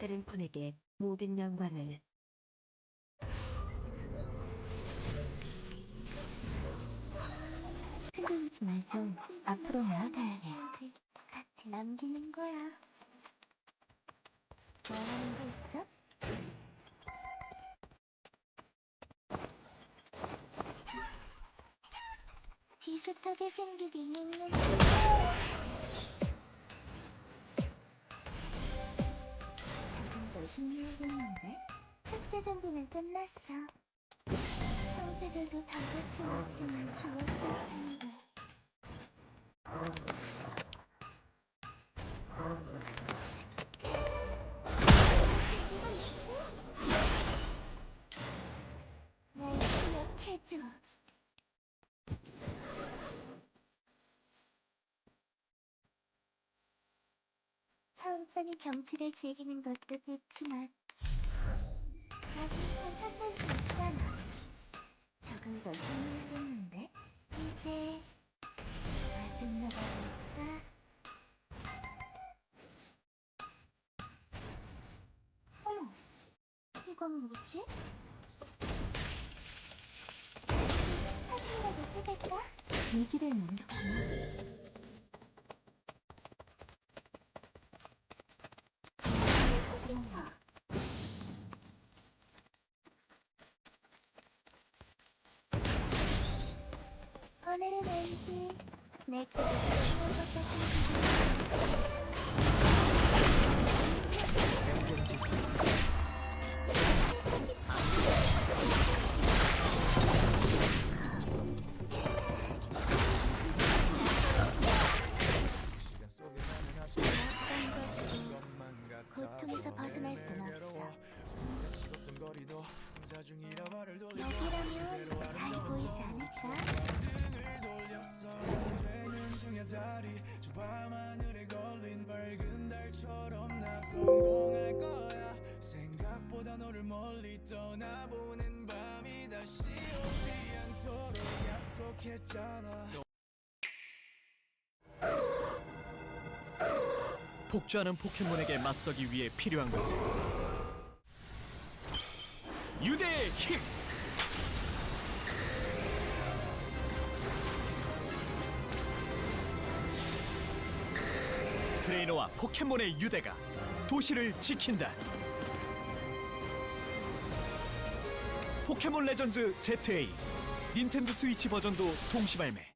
다른 분에게 모든 영광을 흔들리지 말고 앞으로 나아가야 해. 같이 남기는 거야. 원하는 거 있어? 비슷하게 생기긴 했는데. 더 힘내야겠는데? 숙제 준비는 끝났어. 형제들도 다 같이 왔으면 좋았을 텐데. 천천히 경치를 즐기는 것도 좋지만 나도 혼자 살수 있잖아. 조금 더 힘내겠는데? 이제 아줌마가 볼까? 어머, 이건 뭐지? 사진이라도 찍을까? 얘기를 하나? 고통에서 벗어날 순 없어. 여기라면 잘 보이지 않을까? 성공할 거야. 생각보다 너를 멀리 떠나보낸 밤이 다시 오지 않도록 약속했잖아. 폭주하는 포켓몬에게 맞서기 위해 필요한 것은 유대의 힘! 트레이너와 포켓몬의 유대가 도시를 지킨다. 포켓몬 레전드 ZA 닌텐도 스위치 버전도 동시 발매.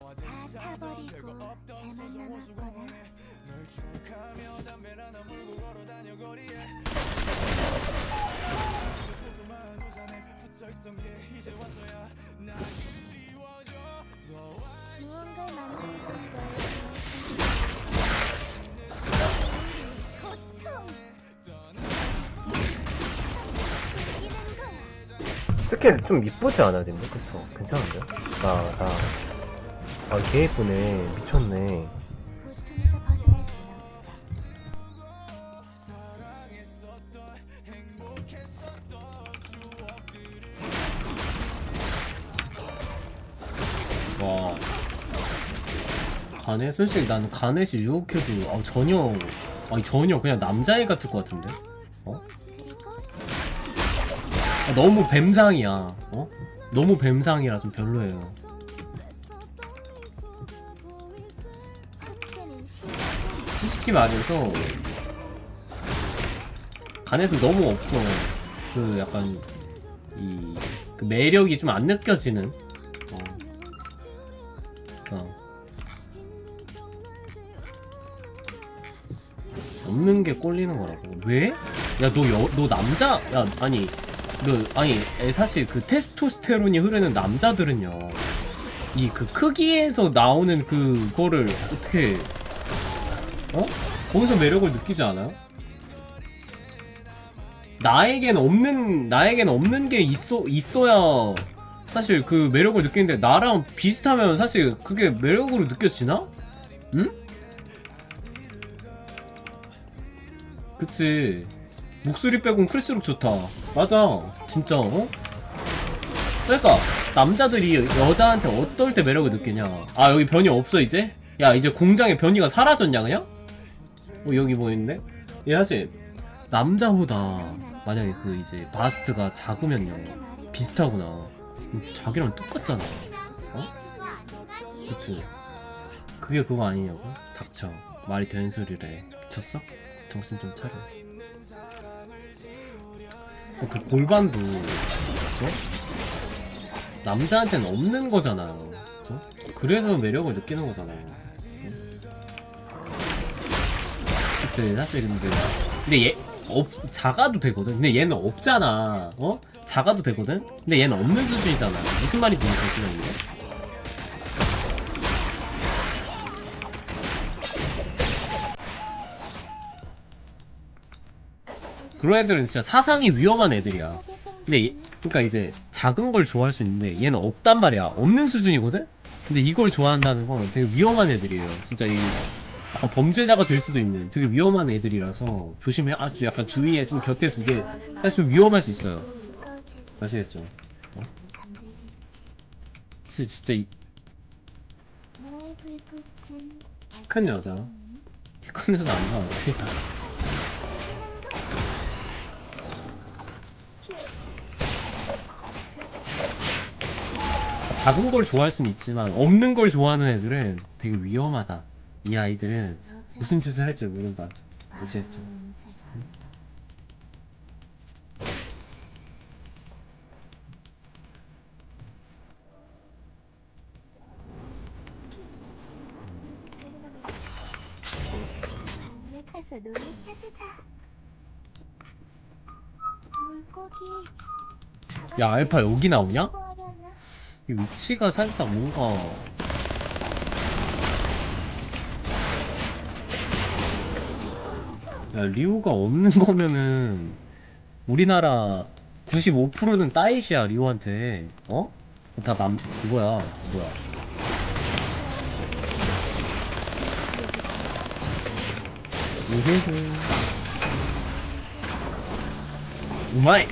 다 타버리고. 널 추억하며 물고 걸어 다녀 거리에 게 이제 와서야 나 그리워져 너와 스킬 좀 이쁘지 않아야 됩니까? 그쵸? 괜찮은데요? 나, 나. 아, 개 예쁘네. 미쳤네. 가넷? 솔직히 나는 가넷이 유혹해도 아, 전혀 아니 전혀 그냥 남자애 같을 것 같은데 어? 아, 너무 뱀상이야 어? 너무 뱀상이라 좀 별로예요 솔직히 말해서 가넷은 너무 없어 그 약간 이 그 매력이 좀 안 느껴지는 어. 어. 없는 게 꼴리는 거라고 왜? 야너너 남자 야 아니 너 아니 애 사실 그 테스토스테론이 흐르는 남자들은요 이 그 크기에서 나오는 그거를 어떻게 어? 거기서 매력을 느끼지 않아요? 나에겐 없는 나에겐 없는 게 있어 있어야 사실 그 매력을 느끼는데 나랑 비슷하면 사실 그게 매력으로 느껴지나? 응? 그치 목소리 빼곤 클수록 좋다 맞아 진짜 어? 그러니까 남자들이 여자한테 어떨 때 매력을 느끼냐 아 여기 변이 없어 이제? 야 이제 공장에 변이가 사라졌냐 그냥? 어 여기 뭐 있네? 얘 사실 남자보다 만약에 그 이제 바스트가 작으면요 비슷하구나 음, 자기랑 똑같잖아 어? 그치 그게 그거 아니냐고? 닥쳐 말이 되는 소리를 해 미쳤어? 정신 좀 차려 어, 그 골반도 그쵸? 남자한테는 없는 거잖아요 그쵸? 그래서 매력을 느끼는 거잖아요 그치 사실 근데 근데 얘 없, 작아도 되거든 근데 얘는 없잖아 어? 작아도 되거든 근데 얘는 없는 수준이잖아 무슨 말인지 이해되시는데? 그런 애들은 진짜 사상이 위험한 애들이야. 근데 얘, 그러니까 이제 작은 걸 좋아할 수 있는데 얘는 없단 말이야. 없는 수준이거든? 근데 이걸 좋아한다는 건 되게 위험한 애들이에요. 진짜 이 약간 범죄자가 될 수도 있는 되게 위험한 애들이라서 조심해. 아주 약간 주위에 좀 곁에 두게 사실 좀 위험할 수 있어요. 아시겠죠? 어? 진짜, 진짜 이키큰 여자. 키큰 여자 안 나와 어떻게 작은 걸 좋아할 수는 있지만 없는 걸 좋아하는 애들은 되게 위험하다. 이 아이들은 무슨 짓을 할지 모른다. 아시겠죠? 가서 놀이해주자. 물고기 야 알파 여기 나오냐? 이 위치가 살짝 뭔가 야 리오가 없는 거면은 우리나라 95%는 따이시야 리오한테. 어? 다 남 그거야 뭐야. 우후후 우마이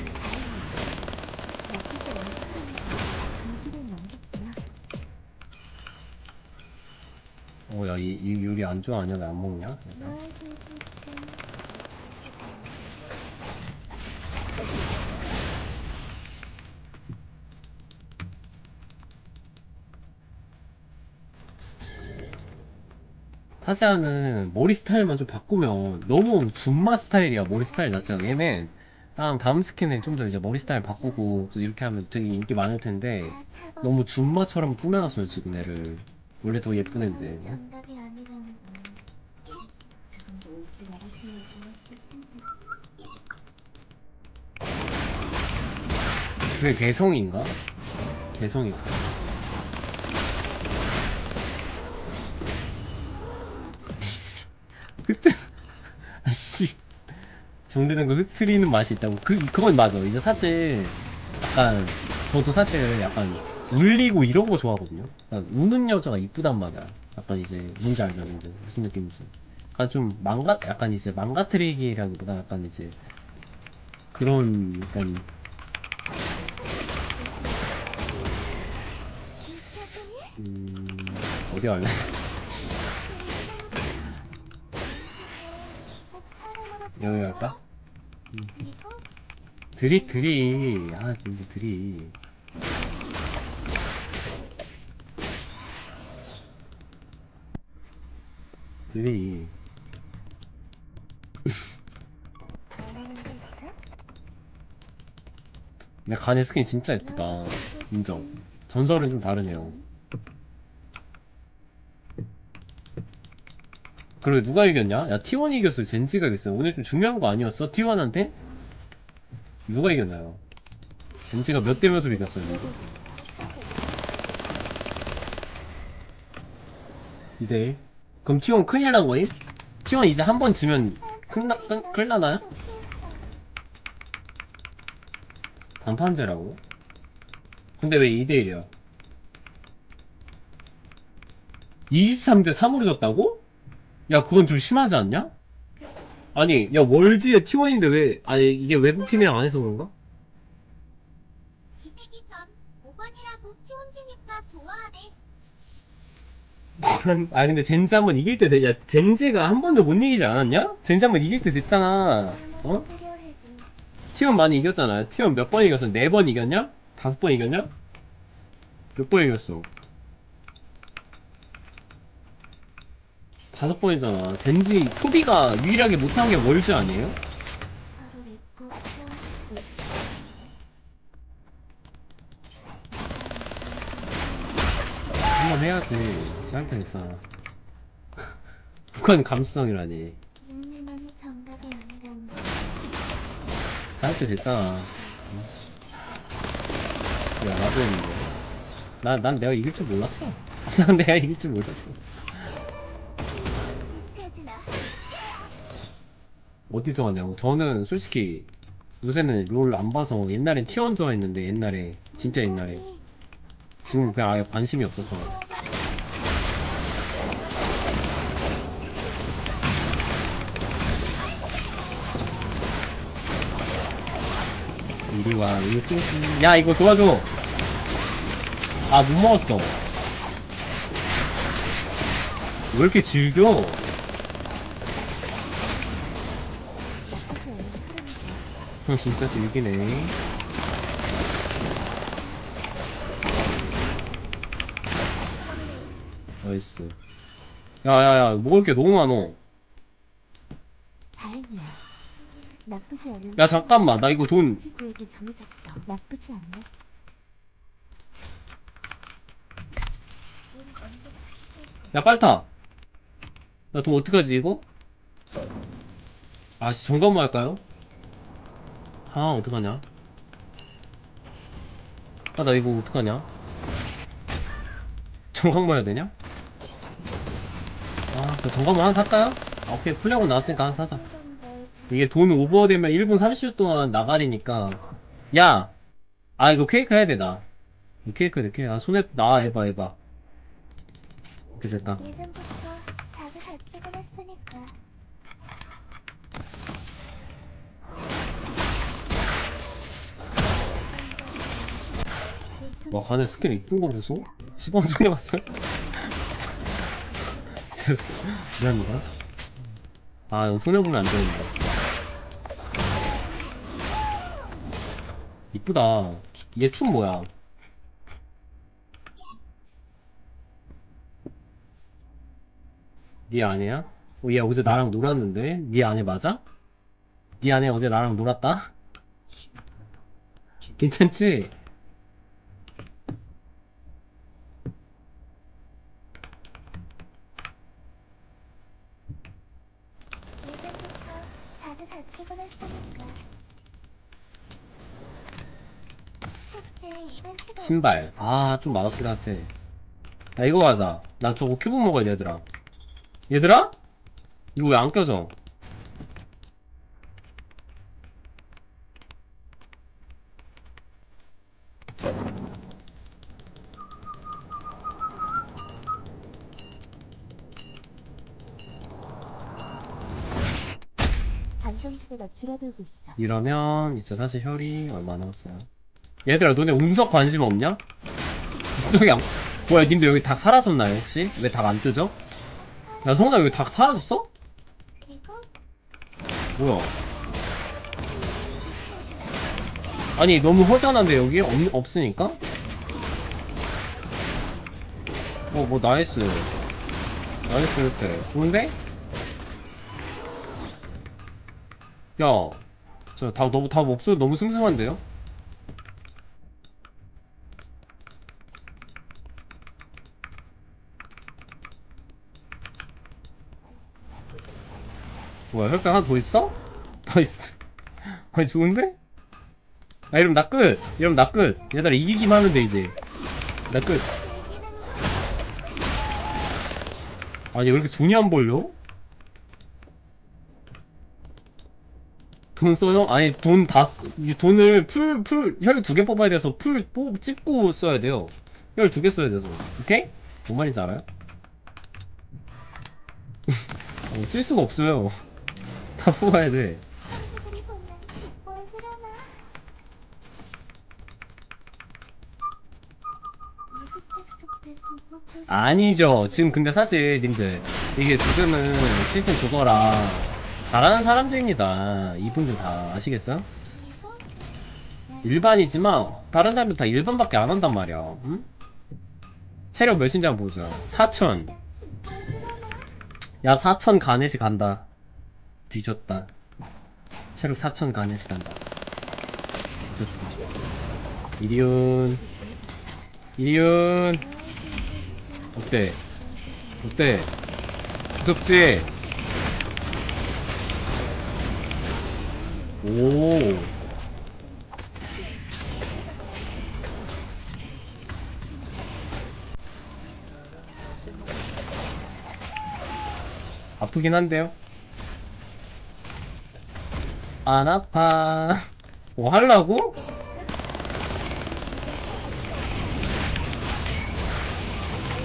야 이, 이 요리 안 좋아하냐 왜 안 먹냐? 약간. 타지아는 머리 스타일만 좀 바꾸면 너무 줌마 스타일이야 머리 스타일 자체가 얘는 다음 다음 스킨에 좀 더 이제 머리 스타일 바꾸고 또 이렇게 하면 되게 인기 많을 텐데 너무 줌마처럼 꾸며놨어요 지금 애를 원래 더 예쁜 정답이 아니라는 좋았을 텐데. 그게 개성인가? 개성인가? 흐트 아씨 정리된 거 흐트리는 맛이 있다고 그 그건 맞아 이제 사실 약간 저도 사실 약간 울리고 이런 거 좋아하거든요. 약간 우는 여자가 이쁘단 말이야. 약간 이제 뭔지 알죠 근데 무슨 느낌인지. 약간 좀 망가 약간 이제 망가뜨리기라기보다 약간 이제 그런 약간 음, 어디 갈래? 여기 갈까? 그리고 드리 드리. 아 근데 드리 드리 원하는 게 있어? 근데 간의 스킨 진짜 예쁘다 인정 전설은 좀 다르네요 그리고 누가 이겼냐? 야 T1이 이겼어 젠지가 이겼어 오늘 좀 중요한 거 아니었어? T1한테? 누가 이겼나요? 젠지가 몇 대 몇으로 이겼어요 이거? 2대1 그럼 T1 큰일 난 거임? T1 이제 한 번 지면 큰, 나, 큰, 큰일 나나요? 단판제라고? 근데 왜 2대1이야? 23대 3으로 졌다고? 야 그건 좀 심하지 않냐? 아니 야 월지에 T1인데 왜 아니 이게 외국팀이랑 안 해서 그런가? 기대기 전 5번이라고 난, 아 근데 젠지 한번 이길 때 돼. 야 젠지가 한 번도 못 이기지 않았냐? 젠지 한번 이길 때 됐잖아. 어? 티원 많이 이겼잖아. 티원 몇 번 이겼어? 네 번 이겼냐? 다섯 번 이겼냐? 몇 번 이겼어? 다섯 번이잖아. 젠지 초비가 유일하게 못한 게 월즈 아니에요? 해야지. 시작할 있어. 북한 감수성이라니. 정답이 아니란 때 됐잖아. 야, 나도 했는데. 나, 난 내가 이길 줄 몰랐어. 난 내가 이길 줄 몰랐어. 어디 좋아하냐고. 저는 솔직히 요새는 롤 안 봐서 옛날엔 T1 좋아했는데 옛날에 진짜 옛날에 지금 그냥 아예 관심이 없어서 이리 와 이거 좀- 야 이거 도와줘 아 못 먹었어 왜 이렇게 흐름이죠. 형 진짜 즐기네. 나이스. 야야야 먹을 게 너무 많어. 다행이야. 나쁘지 않은 야 잠깐만 나 이거 돈. 지구에게 정해졌어. 나쁘지 않네. 야 빨리 타. 나 돈 어떡하지 이거? 아씨 점검만 할까요? 아 어떡하냐? 아 나 이거 어떡하냐? 점검만 해야 되냐? 아, 그 점검을 하나 살까요? 아, 오케이, 플래곤 나왔으니까 하나 사자. 이게 돈 오버되면 1분 30초 동안 나가리니까. 야! 아, 이거 케이크 해야 돼, 나. 이 케이크, 내 케이크. 아, 손에, 나, 해봐, 해봐. 이렇게 됐다. 예전부터 했으니까. 와, 가네 스킬 이쁜 거 보소? 시범 좀 해봤어요? 죄송, 미안합니다. 아, 이거 손해보면 안 되는데. 이쁘다. 얘 춤 뭐야? 네 아내야? 어, 얘 어제 나랑 놀았는데? 네 아내 맞아? 네 아내 어제 나랑 놀았다? 괜찮지? 예전부터 답을 갖추곤 했으니까. 숙제 이벤트가 신발. 아, 좀 맛없긴 한데. 야, 이거 가자. 나 저거 큐브 먹어야 돼, 얘들아. 얘들아? 이거 왜 안 껴져? 반성지대가 줄어들고 있어. 이러면, 이제 사실 혈이 얼마 남았어요? 얘들아, 너네 운석 관심 없냐? 운석이 안, 뭐야, 님들 여기 닭 사라졌나요, 혹시? 왜 닭 안 뜨죠? 야, 성훈아, 여기 닭 사라졌어? 뭐야? 아니, 너무 허전한데, 여기? 없, 없으니까? 어, 뭐, 나이스. 나이스, 이렇게. 좋은데? 야, 저, 다, 너무, 다 없어요. 너무 슴슴한데요? 뭐야, 혈관 하나 더 있어? 더 있어. 아니, 좋은데? 아, 이러면 나 끝! 이러면 나 끝! 얘들아, 이기기만 하면 돼, 이제. 나 끝. 아니, 왜 이렇게 돈이 안 벌려? 돈 써요? 아니, 돈 다, 돈을 풀, 풀, 혈 두 개 뽑아야 돼서 풀 뽑, 찍고 써야 돼요. 혈 두 개 써야 돼서. 오케이? 뭔 말인지 알아요? 아니, 쓸 수가 없어요. 다 뽑아야 돼. 아니죠. 지금 근데 사실 님들 이게 지금은 시즌 그거라 잘하는 사람들입니다. 이분들 다 아시겠어요? 일반이지만 다른 사람들 다 일반밖에 안 한단 말이야. 응? 체력 몇인지 한번 보자. 4천. 야 4천 가넷이 간다. 뒤졌다. 체력 4천 가넷이 간다. 뒤졌어. 이리온. 이리온. 어때? 어때? 무섭지? 오. 아프긴 한데요? 안 아파. 뭐 하려고?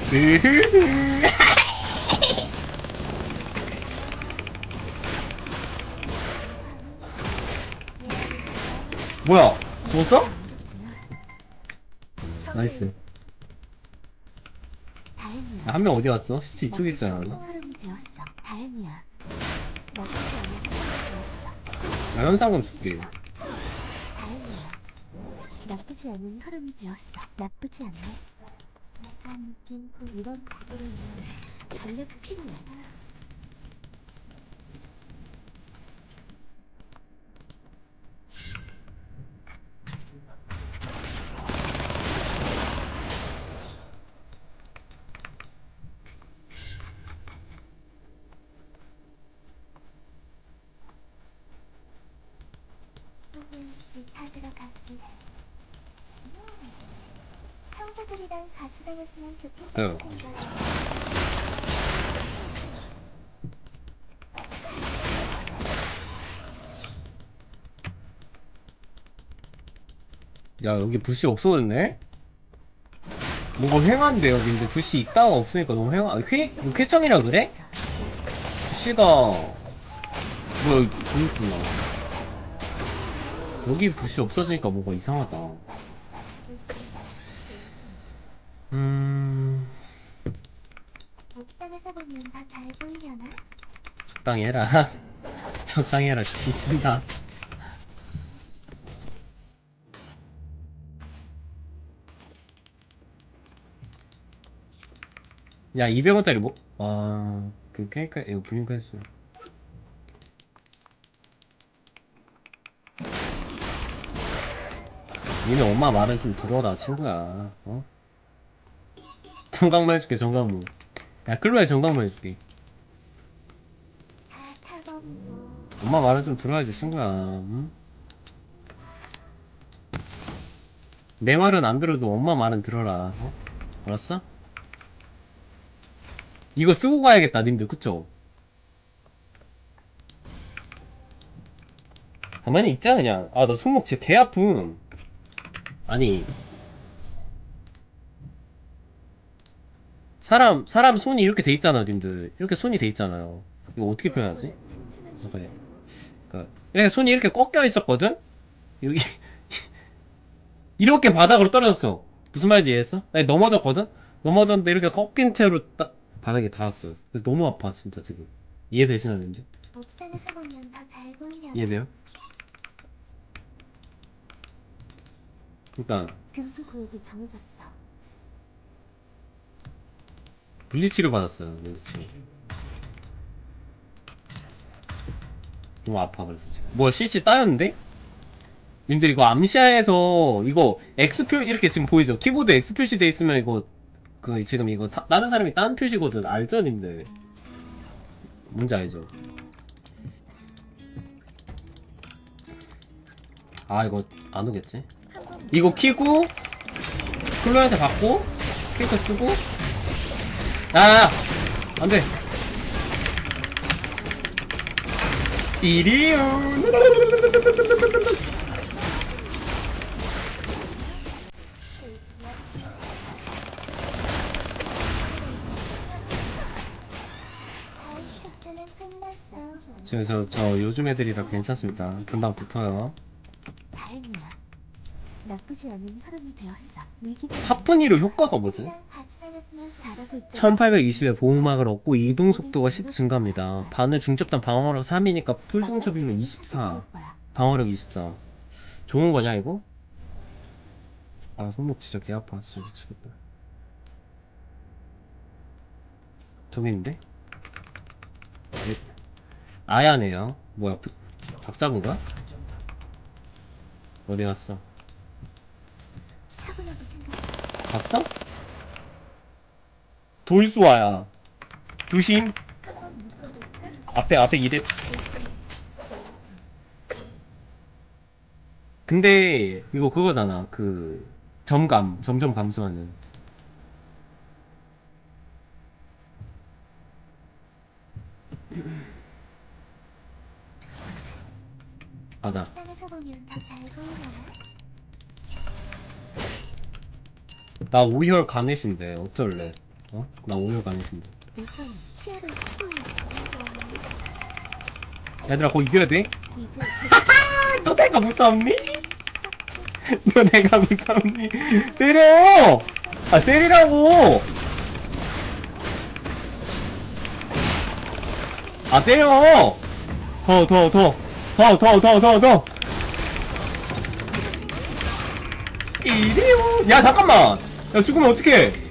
뭐야? 죽었어? 나이스. 한 명 어디 갔어? 시체 이쪽에 되었어. 나 현상금 줄게. 나쁘지 않은 흐름이 되었어. 나쁘지 않네. 약간 빙고 이런 구도는 전력 필요해. 조금씩 다 들어갔긴 해. 좋겠다. 네. 야 여기 부시 없어졌네? 뭔가 횡한데 여기 근데 부시 있다가 없으니까 너무 횡한 아, 쾌? 너 쾌청이라 그래? 부시가 뭐야 여기 돈 있구나 여기 부시 없어지니까 뭔가 이상하다 음... 옥상에서 보면 다 잘 보이려나? 적당히 해라 적당히 해라 뒤진다 야 200원짜리 뭐? 아... 그 케이크 이거 블링크 했어 니네 엄마 말을 좀 들어라 친구야 어? 정강모 해줄게 정강모 야 끌로야 정강모 해줄게 다 타고 엄마 말을 좀 들어야지 친구야 응? 내 말은 안 들어도 엄마 말은 들어라 어? 알았어? 이거 쓰고 가야겠다 님들 그쵸? 가만히 있자 그냥 아 나 손목 진짜 개 아픔 아니 사람 사람 손이 이렇게 돼 있잖아 님들 이렇게 손이 돼 있잖아요 이거 어떻게 표현하지? 잠깐만 그러니까 이렇게 손이 이렇게 꺾여 있었거든? 여기 이렇게 바닥으로 떨어졌어 무슨 말인지 이해했어? 아니 넘어졌거든? 넘어졌는데 이렇게 꺾인 채로 딱 바닥에 닿았어 너무 아파 진짜 지금 이해되시는데? 옥상에서 보면 다잘 보이려나? 이해돼요? 일단 금수 구역이 정해졌어. 물리치료 받았어요 물리치료 너무 아파 그래서 지금 뭐야 CC 따였는데? 님들 이거 암시아에서 이거 X 표 이렇게 지금 보이죠? 키보드 X 표시 돼 있으면 이거 그 지금 이거 사- 다른 사람이 딴 표시거든 알죠 님들? 뭔지 알죠? 아 이거 안 오겠지? 이거 키고 클로한테 받고 케이크 쓰고 아 안돼 이리요 거의 축제는 끝났어. 지금 저, 저 요즘 애들이라 괜찮습니다 금방 붙어요 다행이야. 나쁘지 않은 흐름이 되었어. 위기가 하프니로 효과가 뭐지? 1820의 보호막을 얻고 이동 속도가 10 증가합니다. 바늘 중첩단 방어력 3이니까 풀 중첩이면 24. 방어력 24. 좋은 거냐 이거? 아 손목 진짜 개 아파 진짜 미치겠다. 저기 있는데? 네. 아야네요. 뭐야 부- 박사분가? 어디 갔어? 봤어? 돌수아야. 조심. 앞에 앞에 이래. 근데 이거 그거잖아. 그 점감 점점 감소하는. 맞아. 나 오열 가넷인데 어쩔래? 어? 나 오늘 강했는데. 얘들아, 거 이겨야 돼? 너 내가 무섭니? 너 내가 무섭니? 때려! 아 때리라고! 아 때려! 더 더 더 더 더 더 더더 이리오! 야 잠깐만! 야 죽으면 어떡해!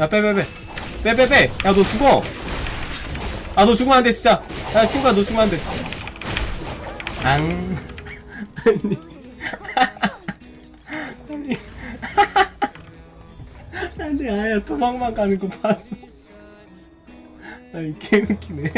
야 빼빼 빼. 빼 빼빼. 야 너 죽어. 아 너 죽으면 안돼 진짜. 야 친구야 너 죽으면 안돼. 앙. 아니. 아니. 안돼 아야. 도망만 가는 거 봤어. 아니 개웃기네